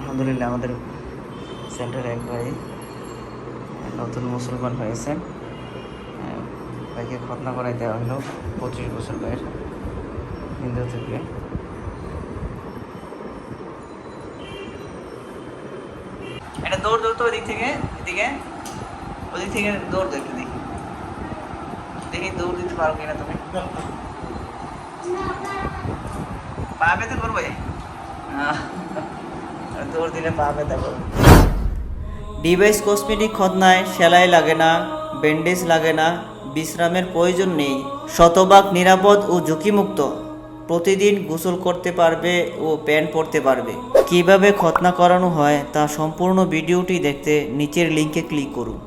আলহামদুলিল্লাহ আমাদের সেন্টারে এক ভাই নতুন মুসলমান হয়েছেন ভাইকে খতনা করাই দেওয়া হলো পঁচিশ বছর ভাইয়ের হিন্দু থেকে। এটা দৌড় দৌড় তো ওই দিক থেকে এদিকে। ওদিক থেকে দৌড় দো একটু দেখি। দেখি দৌড় দিতে পারো কিনা তুমি। পা পেতে করবে ডিভাইস কসমেটিক খতনায় সেলাই লাগে না, ব্যান্ডেজ লাগে না, বিশ্রামের প্রয়োজন নেই, শতভাগ নিরাপদ ও ঝুঁকিমুক্ত। প্রতিদিন গোসল করতে পারবে ও প্যান্ট পরতে পারবে। কীভাবে খতনা করানো হয় তা সম্পূর্ণ ভিডিওটি দেখতে নিচের লিঙ্কে ক্লিক করুন।